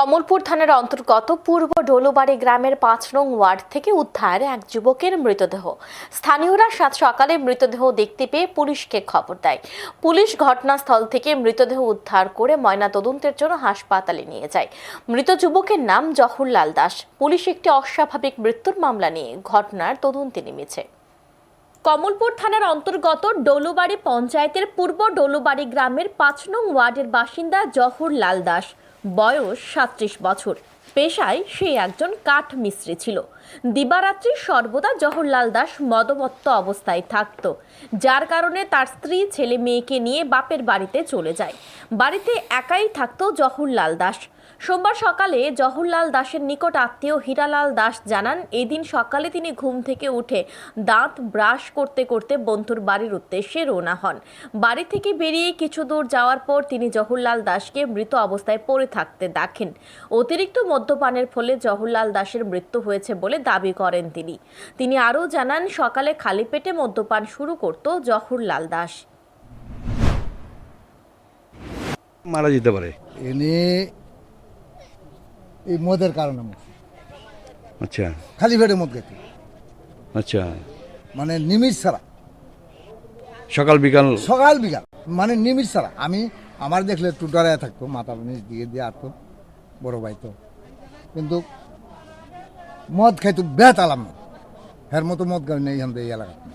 কমলপুর থানার অন্তর্গত পূর্ব ডোলুবাড়ি গ্রামের পাঁচ নং ওয়ার্ড থেকে উদ্ধার এক যুবকের মৃতদেহ। স্থানীয়রা সাত সকালে মৃতদেহ দেখতে পেয়ে পুলিশকে খবর দেয়। পুলিশ ঘটনাস্থল থেকে মৃতদেহ উদ্ধার করে ময়না তদন্তের জন্য হাসপাতালে নিয়ে যায়। মৃত যুবকের নাম জহুরলাল দাস। পুলিশ একটি অস্বাভাবিক মৃত্যুর মামলা নিয়ে ঘটনার তদন্তে নেমেছে। কমলপুর থানার অন্তর্গত ডোলুবাড়ি পঞ্চায়েতের পূর্ব ডোলুবাড়ি গ্রামের পাঁচ নং ওয়ার্ডের বাসিন্দা জহুর লাল দাস। বয়স সাত্রিশ বছর। পেশায় সে একজন কাঠ মিস্ত্রি ছিল। দিবারাত্রি সর্বদা জহরলাল দাস মদমত্ত অবস্থায় থাকত। যার কারণে তার স্ত্রী, ছেলে মেয়েকে নিয়ে বাপের বাড়িতে চলে যায়। বাড়িতে একাই থাকতো জহরলাল দাস। সোমবার সকালে জহরলাল দাসের নিকট আত্মীয় হীরালাল দাস জানান এদিন সকালে তিনি ঘুম থেকে উঠে দাঁত ব্রাশ করতে করতে বন্ধুর বাড়ির উদ্দেশ্যে রওনা হন। বাড়ি থেকে বেরিয়ে কিছু দূর যাওয়ার পর তিনি জহরলাল দাসকে মৃত অবস্থায় পড়ে থাকতে দেখেন। অতিরিক্ত মদ্যপানের ফলে জহরলাল দাসের মৃত্যু হয়েছে বলে দাবি করেন তিনি। তিনি আরও জানান সকালে খালি পেটে মদ্যপান শুরু করত জহুরলাল দাস। মারা যেতে পারে। এনে এই মদের কারণে। আচ্ছা। খালি পেটে মদ খেতে। আচ্ছা। মানে নিমিষ ছাড়া। সকাল বিকাল? সকাল বিকাল। মানে নিমিষ ছাড়া। আমি আমার দেখলে একটু ডরায় থাকতো মাথা নিচ দিকে দিয়ে আসতো বড় ভাই তো। কিন্তু মদ খাইতো বেত আলাম না হের মতো মদ খাই নেই এই এলাকাতে।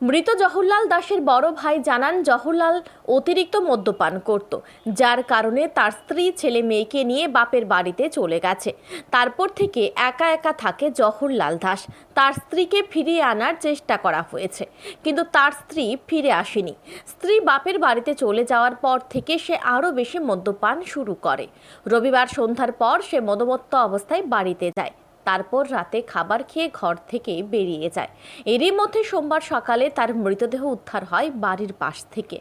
মৃত জহরলাল দাসের বড় ভাই জানান জহরলাল অতিরিক্ত মদ্যপান করত, যার কারণে তার স্ত্রী, ছেলে মেয়েকে নিয়ে বাপের বাড়িতে চলে গেছে। তারপর থেকে একা একা থাকে জহরলাল দাস। তার স্ত্রীকে ফিরিয়ে আনার চেষ্টা করা হয়েছে, কিন্তু তার স্ত্রী ফিরে আসেনি। স্ত্রী বাপের বাড়িতে চলে যাওয়ার পর থেকে সে আরও বেশি মদ্যপান শুরু করে। রবিবার সন্ধ্যার পর সে মদমত্ত অবস্থায় বাড়িতে যায়। তারপর রাতে খাবার খেয়ে ঘর থেকে বেরিয়ে যায়। এরই মধ্যে সোমবার সকালে তার মৃতদেহ উদ্ধার হয় বাড়ির পাশ থেকে।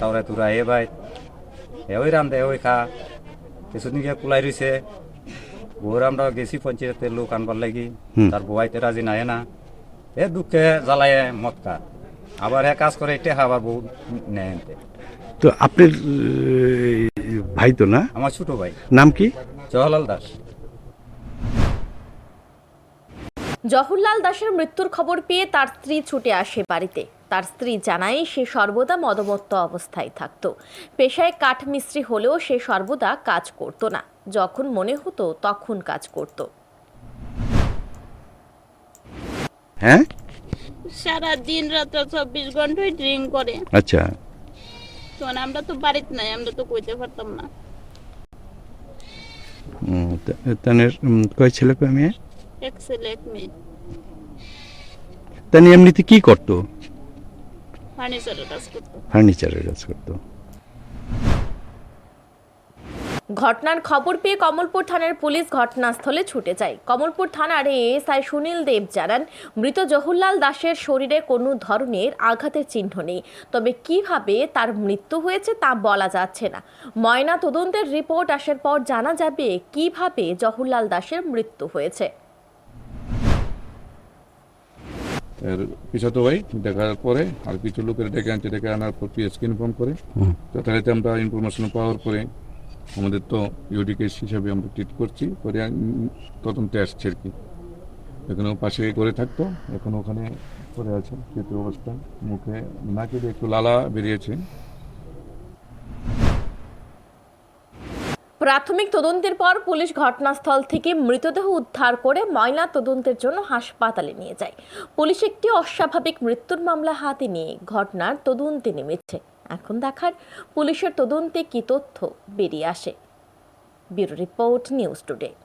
তাওরা তুরা এ ভাই এ ওই রাম দে ওই খা। কিছুদিন গিয়ে কুলাই রইছে। বউর আমরা গেছি পঞ্চায়েতের লোক আনবার লাগি। তার বউয়াইতে রাজি নাই না। এ দুঃখে জ্বালায় মদ খা। আবার হ্যাঁ কাজ করে এটা আবার বউ নেয় তো আপনার ভাই তো না? আমার ছোট ভাই। নাম কি? জওয়াহরলাল দাস। জহরলাল দাসের মৃত্যুর খবর পেয়ে তার স্ত্রী ছুটে আসে বাড়িতে। তার স্ত্রী জানায় সে সর্বদা মদমত্ত অবস্থায় থাকত। পেশায় কাঠমিস্ত্রি হলেও সে সর্বদা কাজ করত না। যখন মনে হতো তখন কাজ করত। হ্যাঁ? সারা দিন রাত চব্বিশ ঘন্টাই ড্রিঙ্ক করে। আচ্ছা। তখন আমরা তো বাড়িতে নাই আমরা তো কইতে পারতাম না। তানের কয় ছেলে কয় মেয়ে? এক ছেলে এক মেয়ে। তানি এমনিতে কি করতো? ফার্নিচারের কাজ করতো। ফার্নিচারের কাজ করতো। ঘটনার খবর পেয়ে কমলপুর থানার পুলিশ ঘটনাস্থলে ছুটে যায়। কমলপুর থানার এএসআই সুনীল দেব জানান মৃত জহুরলাল দাসের শরীরে কোনো ধরনের আঘাতের চিহ্ন নেই। তবে কীভাবে তার মৃত্যু হয়েছে তা বলা যাচ্ছে না। ময়না তদন্তের রিপোর্ট আসার পর জানা যাবে কীভাবে জহুরলাল দাসের মৃত্যু হয়েছে। এর পিছাতো ভাই দেখার পরে আর কিছু লোকের ডেকে আনছে ডেকে আনার পর পিএসকে ইনফর্ম করে। যথারীতি আমরা ইনফরমেশন পাওয়ার পরে আমাদের তো ইউডি কেস হিসাবে আমরা ট্রিট করছি, করে তদন্তে আসছে আর কি। এখানে পাশে করে থাকতো, এখন ওখানে পড়ে আছে তৃতীয় অবস্থা। মুখে নাকি একটু লালা বেরিয়েছে। প্রাথমিক তদন্তের পর পুলিশ ঘটনাস্থল থেকে মৃতদেহ উদ্ধার করে ময়না তদন্তের জন্য হাসপাতালে নিয়ে যায়। পুলিশ একটি অস্বাভাবিক মৃত্যুর মামলা হাতে নিয়ে ঘটনার তদন্তে নেমেছে। এখন দেখার পুলিশের তদন্তে কি তথ্য বেরিয়ে আসে। Bureau report news today.